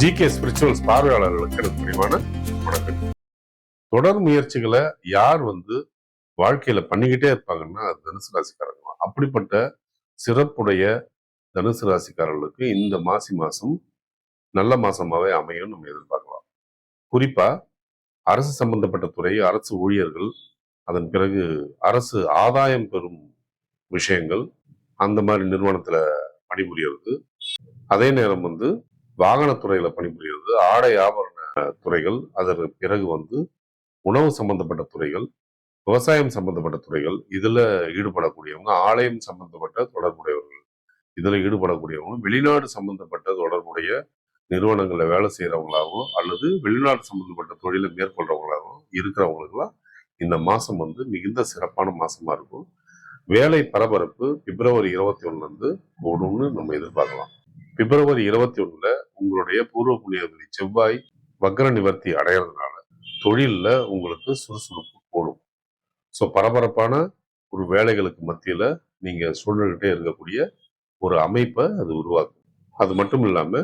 G K spirituals பார்வையாளர்களுக்கு எனக்கு பணிவான வணக்கம். தொடர் முயற்சிகளை யார் வந்து வாழ்க்கையில பண்ணிக்கிட்டே இருப்பாங்கன்னா அது தனுசு ராசிக்காரங்க. அப்படிப்பட்ட சிறப்புடைய தனுசு ராசிக்காரர்களுக்கு இந்த மாசி மாசம் நல்ல மாசமாவே அமையும் நம்ம எதிர்பார்க்கலாம். குறிப்பா அரசு சம்பந்தப்பட்ட துறை அரசு ஊழியர்கள் அதன் பிறகு அரசு ஆதாயம் பெறும் விஷயங்கள் அந்த மாதிரி நிறுவனத்துல பணிபுரியறது. அதே நேரம் வந்து வாகனத்துறையில பணிபுரிகிறது ஆடை ஆபரண துறைகள் அதற்கு பிறகு வந்து உணவு சம்பந்தப்பட்ட துறைகள் விவசாயம் சம்பந்தப்பட்ட துறைகள் இதுல ஈடுபடக்கூடியவங்க ஆலயம் சம்பந்தப்பட்ட தொடர்புடையவர்கள் இதுல ஈடுபடக்கூடியவங்க வெளிநாடு சம்பந்தப்பட்ட தொடர்புடைய நிறுவனங்கள்ல வேலை செய்யறவங்களாகவோ அல்லது வெளிநாடு சம்பந்தப்பட்ட தொழிலை மேற்கொள்றவங்களாகவோ இருக்கிறவங்களுக்குலாம் இந்த மாசம் வந்து மிகுந்த சிறப்பான மாசமா இருக்கும். வேலை பரபரப்பு பிப்ரவரி இருபத்தி ஒண்ணுல இருந்து ஓடும்னு நம்ம எதிர்பார்க்கலாம். பிப்ரவரி இருபத்தி ஒண்ணுல உங்களுடைய பூர்வ புண்ணியபதி செவ்வாய் வக்ர நிவர்த்தி அடையறதுனால தொழில்ல உங்களுக்கு சுறுசுறுப்பு போடும் ஸோ பரபரப்பான ஒரு வேலைகளுக்கு மத்தியில நீங்க சூழ்நிலைகிட்டே இருக்கக்கூடிய ஒரு அமைப்பை அது உருவாக்கும். அது மட்டும் இல்லாம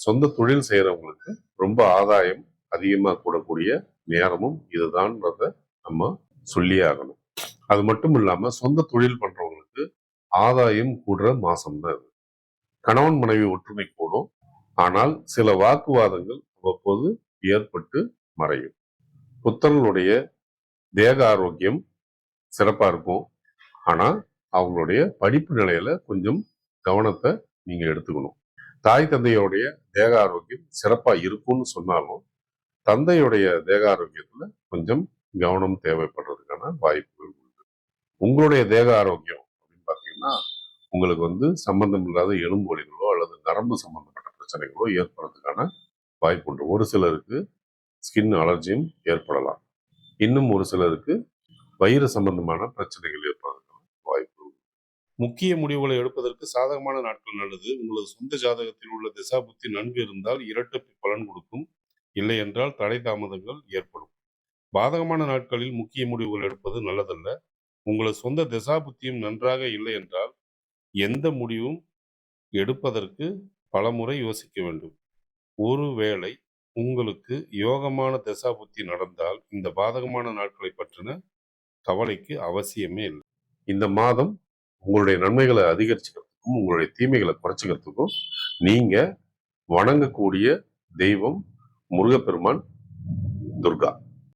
சொந்த தொழில் செய்யறவங்களுக்கு ரொம்ப ஆதாயம் அதிகமாக கூடக்கூடிய நேரமும் இதுதான்றத நம்ம சொல்லியே ஆகணும். அது மட்டும் இல்லாம சொந்த தொழில் பண்றவங்களுக்கு ஆதாயம் கூடுற மாசம் தான் இது கணவன் மனைவி ஒற்றுமை கூடும். ஆனால் சில வாக்குவாதங்கள் அவ்வப்போது ஏற்பட்டு மறையும். புத்தர்களுடைய தேக ஆரோக்கியம் சிறப்பா இருக்கும். ஆனா அவங்களுடைய படிப்பு நிலையில கொஞ்சம் கவனத்தை நீங்க எடுத்துக்கணும். தாய் தந்தையோடைய தேக ஆரோக்கியம் சிறப்பா இருக்கும்னு சொன்னாலும் தந்தையுடைய தேக ஆரோக்கியத்துல கொஞ்சம் கவனம் தேவைப்படுறதுக்கான வாய்ப்புகள் உண்டு. உங்களுடைய தேக ஆரோக்கியம் அப்படின்னு பார்த்தீங்கன்னா உங்களுக்கு வந்து சம்பந்தம் இல்லாத எலும்பு அல்லது நரம்பு சம்பந்தப்பட்ட பிரச்சனைகளோ ஏற்படுறதுக்கான வாய்ப்பு உண்டு. ஒரு சிலருக்கு ஸ்கின் அலர்ஜியும் ஏற்படலாம். இன்னும் ஒரு சிலருக்கு வயிறு சம்பந்தமான பிரச்சனைகள் ஏற்படுறதுக்கான வாய்ப்பு உண்டு. முக்கிய முடிவுகளை எடுப்பதற்கு சாதகமான நாட்கள் நல்லது. உங்களது சொந்த ஜாதகத்தில் உள்ள திசா புத்தி நன்கு இருந்தால் இரட்டு பலன் கொடுக்கும். இல்லை என்றால் தடை தாமதங்கள் ஏற்படும். பாதகமான நாட்களில் முக்கிய முடிவுகள் எடுப்பது நல்லதல்ல. உங்களது சொந்த திசா புத்தியும் நன்றாக இல்லை என்றால் எந்த முடிவும் எடுப்பதற்கு பலமுறை யோசிக்க வேண்டும். ஒருவேளை உங்களுக்கு யோகமான தசா புத்தி நடந்தால் இந்த பாதகமான நாட்களை பற்றின கவலைக்கு அவசியமே இல்லை. இந்த மாதம் உங்களுடைய நன்மைகளை அதிகரிச்சுக்கிறதுக்கும் உங்களுடைய தீமைகளை குறைச்சிக்கிறதுக்கும் நீங்க வணங்கக்கூடிய தெய்வம் முருகப்பெருமான் துர்கா.